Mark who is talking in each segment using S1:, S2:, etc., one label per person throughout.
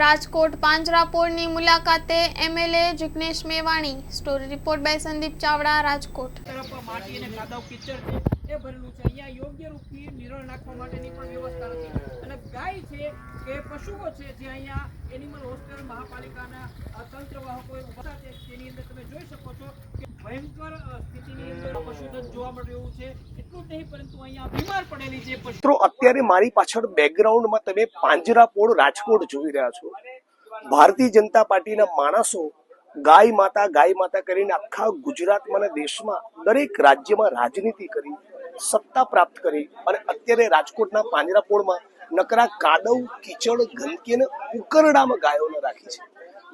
S1: રાજકોટ પાંજરાપોળની મુલાકાતે MLA Jignesh Mevani. Story report by Sandeep Chavda, Rajkot.
S2: માટી અને કાદવ કીચડ છે. અહીંયા યોગ્ય રૂપથી નિરણ નાખવા માટેની પણ વ્યવસ્થા અને ગાય છે કે પશુઓ છે જે અહીંયા એનિમલ જોઈ શકો છો
S3: અત્યારે મારી પાછળ બેકગ્રાઉન્ડમાં તમે પાંજરાપોળ રાજકોટ જોઈ રહ્યા છો. ભારતીય જનતા પાર્ટીના માણસો ગાય માતા ગાય માતા કરીને આખા ગુજરાતમાં અને દેશમાં દરેક રાજ્યમાં રાજનીતિ કરી, સત્તા પ્રાપ્ત કરી અને અત્યારે રાજકોટના પાંજરાપોળમાં નકરા કાદવ, કીચડ, ગંદકી અને ઉકરડામાં ગાયોને રાખી છે.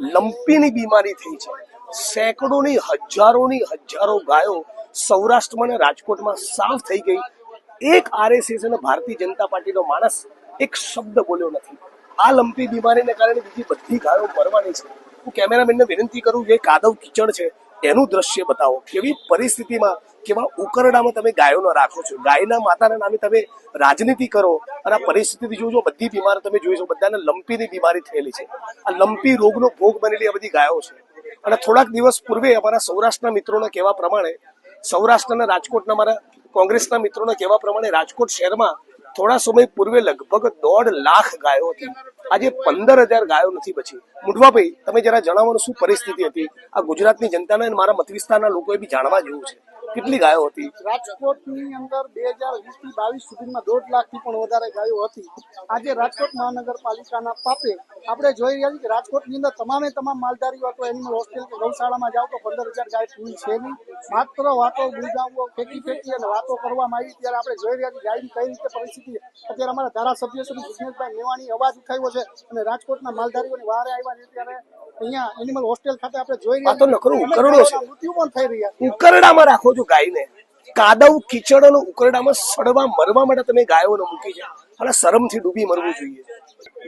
S3: લંપીની બીમારી થઈ છે. સેંકડોની, હજારોની, હજારો ગાયો સૌરાષ્ટ્રમાં અને રાજકોટમાં સાફ થઈ ગઈ. એક આરએસએસ અને ભારતીય જનતા પાર્ટીનો માણસ એક શબ્દ બોલ્યો નથી. આ લંપી બીમારીને કારણે બીજી બધી ગાયો મરવાની છે. હું કેમેરામેનને વિનંતી કરું, જે કાદવ કિચડ છે, એનું દ્રશ્ય બતાવો. કેવી પરિસ્થિતિમાં, કેવા ઉકરડામાં તમે ગાયોનો રાખો છો? ગાયના માતાના નામે તમે રાજનીતિ કરો અને આ પરિસ્થિતિ જોજો, બધી બીમાર તમે જોઈશો બધાને લંપીની બીમારી થયેલી છે. આ લંપી રોગનો ભોગ બનેલી આ બધી ગાયો છે. અને થોડાક દિવસ પૂર્વે અમારા સૌરાષ્ટ્રના મિત્રોના કહેવા પ્રમાણે, સૌરાષ્ટ્રના રાજકોટના મારા કોંગ્રેસના મિત્રોના કહેવા પ્રમાણે રાજકોટ શહેરમાં થોડા સમય પૂર્વે લગભગ દોઢ લાખ ગાયો હતી. આજે પંદર હજાર ગાયો નથી બચી. મુઢવાભાઈ તમે જરા જણાવવાનું શું પરિસ્થિતિ હતી? આ ગુજરાતની જનતાને અને મારા મત વિસ્તારના લોકોએ બી જાણવા જેવું છે. કેટલી ગાયો હતી?
S4: રાજકોટની અંદર બે હજાર વીસથી બાવીસ સુધીમાં દોઢ લાખથી પણ વધારે ગાયો હતી. આજે રાજકોટ મહાનગરપાલિકાના પાપે આપણે જોઈ રહ્યા છીએ કે રાજકોટની અંદર તમામે તમામ માલધારીઓ અથવા એનિમલ હોસ્ટેલ કે ગૌશાળામાં જાઓ તો પંદર હજાર ગાય પૂરી છે નહીં. માત્ર વાતો ગુંજાવો ફેંકી ફેંકી અને વાતો કરવામાં આવી ત્યારે આપણે જોઈ રહ્યા છીએ ગાયની કઈ રીતે પરિસ્થિતિ. અત્યારે અમારા ધારાસભ્ય શ્રી જિગ્નેશભાઈ મેવાણી અવાજ ઉઠાવ્યો છે અને રાજકોટના માલધારીઓની વારે આવ્યા છે ત્યારે અહીંયા એનિમલ હોસ્ટેલ ખાતે આપણે જોઈ
S3: રહ્યા તો નકરું ઉકરડો છે.
S4: મૃત્યુ પણ થઈ રહ્યા
S3: ઉકરડામાં રાખો છો ગાયને. કાદવ કીચડ અને ઉકરડામાં સડવા મરવા માટે તમે ગાયોને મૂકી છે. અને શરમથી ડૂબી મરવું જોઈએ.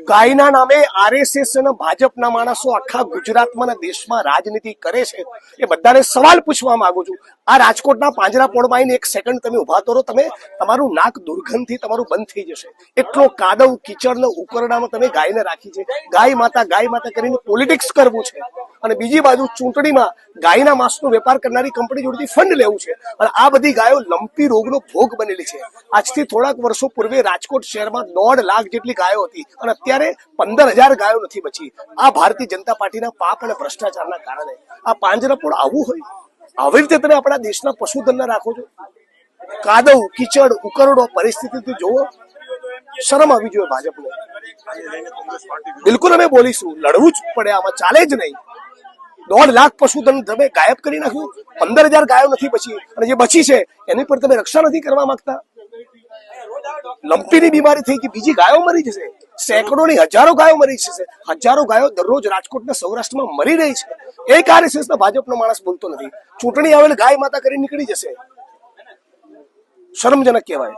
S3: ગાયના નામે આરએસએસ અને ભાજપના માણસો આખા ગુજરાતમાં અને દેશમાં રાજનીતિ કરે છે એ બધાને સવાલ પૂછવા માંગુ છું. આ રાજકોટના પાંજરાપોળમાં એક સેકન્ડ તમે ઊભા તો તમે તમારું નાક દુર્ગંધથી તમારું બંધ થઈ જશે. એટલો કાદવ, કીચડ ને ઉકરડામાં તમે ગાયને રાખી છે. ગાય માતા ગાય માતા કરીને પોલિટિક્સ કરવું છે. અને બીજી બાજુ ચૂંટણીમાં ગાયના માંસનો વેપાર કરનારી કંપની જોડેથી ફંડ લેવું છે. અને આ બધી ગાયો લંપી રોગનો ભોગ બનેલી છે. આજથી થોડાક વર્ષો પૂર્વે રાજકોટ શહેરમાં દોઢ લાખ જેટલી ગાયો હતી અને અત્યારે પંદર હજાર ગાયો નથી બચી. આ ભારતીય જનતા પાર્ટીના પાપ અને ભ્રષ્ટાચારના કારણે. આ પાંજરાપોળ આવું હોય. આવી રીતે તમે આપણા દેશના પશુધનને રાખો છો. કાદવ, કીચડ, ઉકરડો પરિસ્થિતિ જોવો શરમ આવી જોઈએ ભાજપને. બિલકુલ અમે બોલીશું. લડવું જ પડે, આમાં ચાલે જ નહીં. દોઢ લાખ પશુધન તમે ગાયબ કરી નાખ્યું. પંદર હજાર ગાયો નથી બચી. અને જે બચી છે, એની પર તમે રક્ષા નથી કરવા માંગતા. લંપીની બીમારી થઈ કે બીજી ગાયો મરી જશે? સેંકડોની હજારો ગાયો મરી જશે. હજારો ગાયો દરરોજ રાજકોટના સૌરાષ્ટ્રમાં મરી રહી છે. એક આરએસએસ ના ભાજપનો માણસ બોલતો નથી. ચૂંટણી આવેલ ગાય માતા કરી નીકળી જશે. શરમજનક કહેવાય.